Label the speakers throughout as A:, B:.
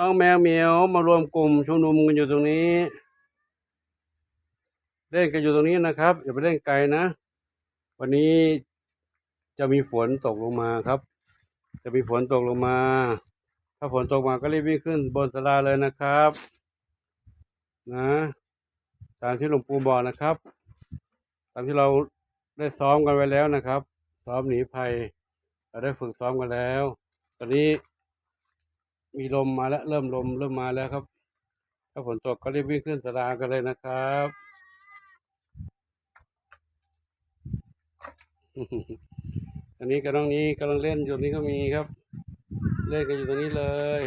A: น้องแมวเหมียวมารวมกลุ่มชุมนุมกันอยู่ตรงนี้ เล่นกันอยู่ตรงนี้นะครับ อย่าไปเล่นไกลนะ วันนี้จะมีฝนตกลงมาครับ จะมีฝนตกลงมา ถ้าฝนตกมาก็รีบวิ่งขึ้นบนสลาเลยนะครับ นะตามที่หลวงปู่บอกนะครับ ตามที่เราได้ซ้อมกันไว้แล้วนะครับ ซ้อมหนีภัย เราได้ฝึกซ้อมกันแล้ว ตอนนี้ มีลมมาแล้ว เริ่มลมเริ่มมาแล้วครับ ถ้าฝนตกก็รีบวิ่งขึ้นสลากันเลยนะครับอันนี้กับน้องนี้กำลังเล่นอยู่นี้ก็มีครับ เล่นกันอยู่ตรงนี้เลย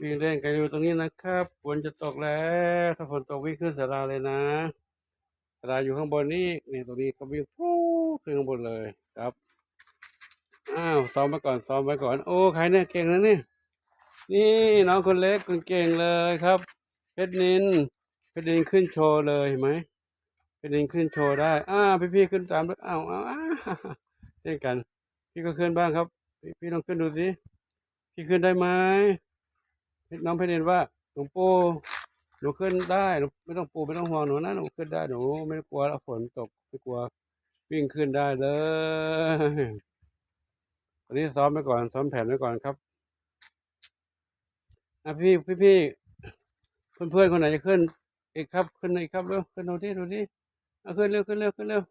A: วิ่งเล่นกันอยู่ตรงนี้นะครับฝนจะตกแล้ว ถ้าฝนตกวิ่งขึ้นสลาเลยนะสลาอยู่ข้างบนนี้นี่ตรงนี้ก็วิ่งฟูขึ้นข้างบนเลยครับ อ้าวซ้อมไว้ก่อนซ้อมไว้ก่อน โอ้ใครเนี่ยเก่งนะเนี่ยนี่น้องคนเล็กคนเก่งเลยครับเพชรนินเพชรนินขึ้นโชว์เลยเห็นไหมเพชรนินขึ้นโชว์ได้อ้าวพี่พี่ๆขึ้นตามด้วยอ้าวอ้าวอ้าวเล่นกัน พี่ก็ขึ้นบ้างครับ พี่พี่ลองขึ้นดูสิพี่ขึ้นได้ไหมน้องเพชรนินว่าหลวงปู่หนูขึ้นได้หนูไม่ต้องปู่ไม่ต้องห่วงหนูนะหนูขึ้นได้หนูไม่กลัวแล้วฝนตกไม่กลัววิ่งขึ้นได้เลย ตอนนี้ซ้อมไปก่อนซ้อมแผนไว้ก่อนครับอะพี่พี่พี่เพื่อนเพื่อนๆคนไหนจะขึ้นอีกครับ ขึ้นอีกครับเร็วขึ้นดูที่ดูที่เอาขึ้นเร็วขึ้นเร็วขึ้นเร็ว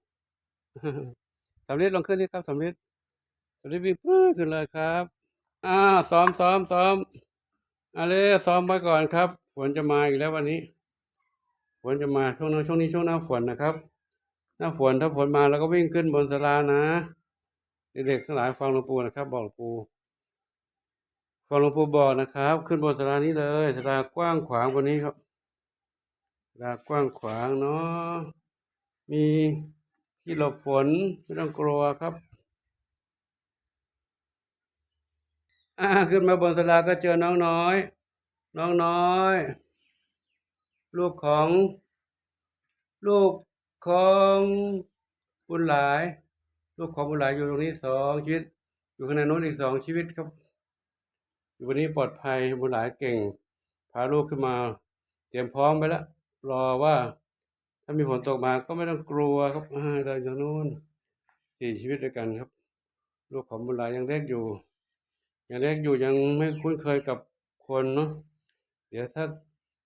A: สำลิดลองขึ้นนี่ครับสำลิดสำลิดวิ่งปื้ขึ้นเลยครับอ้าซ้อมซ้อมซ้อมอาเลยซ้อมไว้ก่อนครับฝนจะมาอีกแล้ววันนี้ฝนจะมาช่วงนั้นช่วงนี้ช่วงหน้าฝนนะครับ หน้าฝนถ้าฝนมาเราก็วิ่งขึ้นบนสลานะ เด็กๆทั้งหลายฟังหลวงปู่นะครับ บอกหลวงปู่ฟังหลวงปู่บอกนะครับ ขึ้นบนสลานี้เลยสลากว้างขวางกว่านี้ครับสลากว้างขวางเนาะมีที่หลบฝนไม่ต้องกลัวครับอ่าขึ้นมาบนสลาก็เจอน้องน้อย น้องน้อย ลูกของ ลูกของบุญหลาย ลูกของบุญหลายอยู่ตรงนี้สองชีวิต อยู่ข้างในโน้นอีกสองชีวิตครับ อยู่วันนี้ปลอดภัยบุญหลายเก่ง พาลูกขึ้นมา เตรียมพร้อมไปแล้วรอว่า ถ้ามีฝนตกมาก็ไม่ต้องกลัวครับอาเราอยู่นู้นสี่ชีวิตด้วยกันครับ ลูกของบุญหลายยังเล็กอยู่ ยังเล็กอยู่ยังไม่คุ้นเคยกับคนเนาะเดี๋ยวถ้า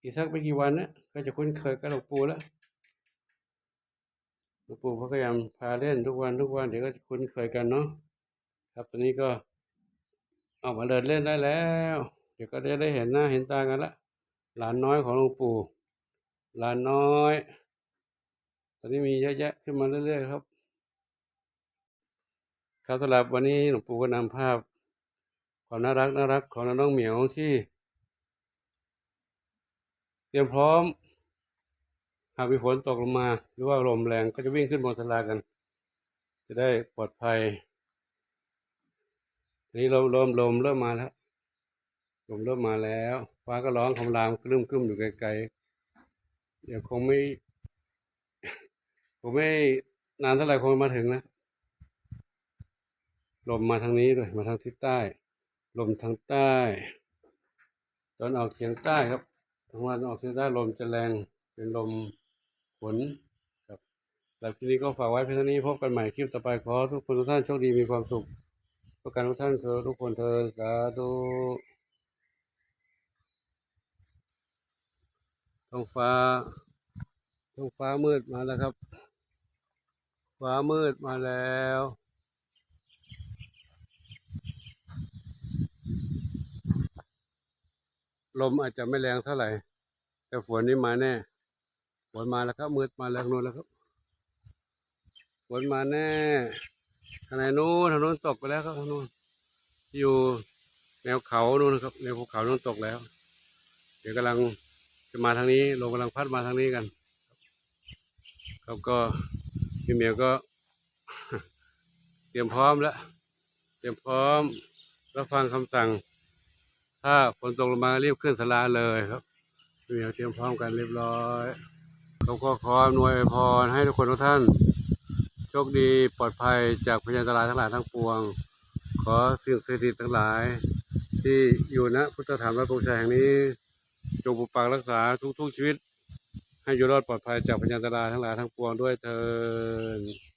A: อีกสักไม่กี่วันเนะก็จะคุ้นเคยกับหลวงปู่แล้ว งปู่เขาพยายามพาเล่นทุกวันทุกวันเดี๋ยวก็คุ้นเคยกันเนาะครับตอนนี้ก็ออกมาเดินเล่นได้แล้ว เดี๋ยวก็ได้ได้เห็นหน้าเห็นตากันละหลานน้อยของหลวงปู่หลานน้อย ตอนนี้มีเยอะแยะขึ้นมาเรื่อยๆครับ ครับสำหรับวันนี้หลวงปู่ก็นำภาพ ความน่ารักน่ารักของน้องเหมียวที่ เตรียมพร้อม หากมีฝนตกลงมาหรือว่าลมแรงก็จะวิ่งขึ้นบนสลากัน จะได้ปลอดภัยทีนี้ลมลมลมเริ่มมาแล้วลมเริ่มมาแล้วฟ้าก็ร้องคำรามกลุ้มกลุ้มอยู่ไกลๆเดี๋ยวคงไม่คงไม่นานเท่าไหร่คงมาถึงนะลมมาทางนี้ด้วยมาทางทิศใต้ ลมทางใต้ตอนออกเฉียงใต้ครับทางวันออกเฉียงใต้ลมจะแรงเป็นลม ฝนครับแล้วทีนี้ก็ฝากไว้เพียงเท่านี้พบกันใหม่คลิปต่อไปขอทุกคนทุกท่านโชคดีมีความสุขประการทุกท่านเธอทุกคนเธอสาธุท้องฟ้าท้องฟ้ามืดมาแล้วครับ ฟ้ามืดมาแล้วลมอาจจะไม่แรงเท่าไหร่ แต่ฝนนี่มาแน่ ฝนมาแล้วครับมืดมาแล้วนู่นแล้วครับฝนมาแน่ทางไหนนู้นทางนู้นตกไปแล้วครับทางนู้นอยู่แนวเขานู้นนะครับแนวภูเขานู้นตกแล้ว เดี๋ยวกำลังจะมาทางนี้ลมกำลังพัดมาทางนี้กันครับก็พี่เมียก็ เตรียมพร้อมแล้วเตรียมพร้อมรับฟังคำสั่ง ถ้าฝนตกลงมารีบขึ้นสลาเลยครับพี่เมียเตรียมพร้อมกันเรียบร้อย เขาก็ขออำนวยอวยพรให้ทุกคนทุกท่าน โชคดีปลอดภัยจากพยานอันตรายทั้งหลายทั้งปวง ขอสิ่งศักดิ์สิทธิ์ทั้งหลาย ที่อยู่ณพุทธธรรมและกงชัยแห่งนี้จงปกปักรักษาทุกๆชีวิต ให้อยู่รอดปลอดภัยจากพยันตรายทั้งหลายทั้งปวงด้วยเถิด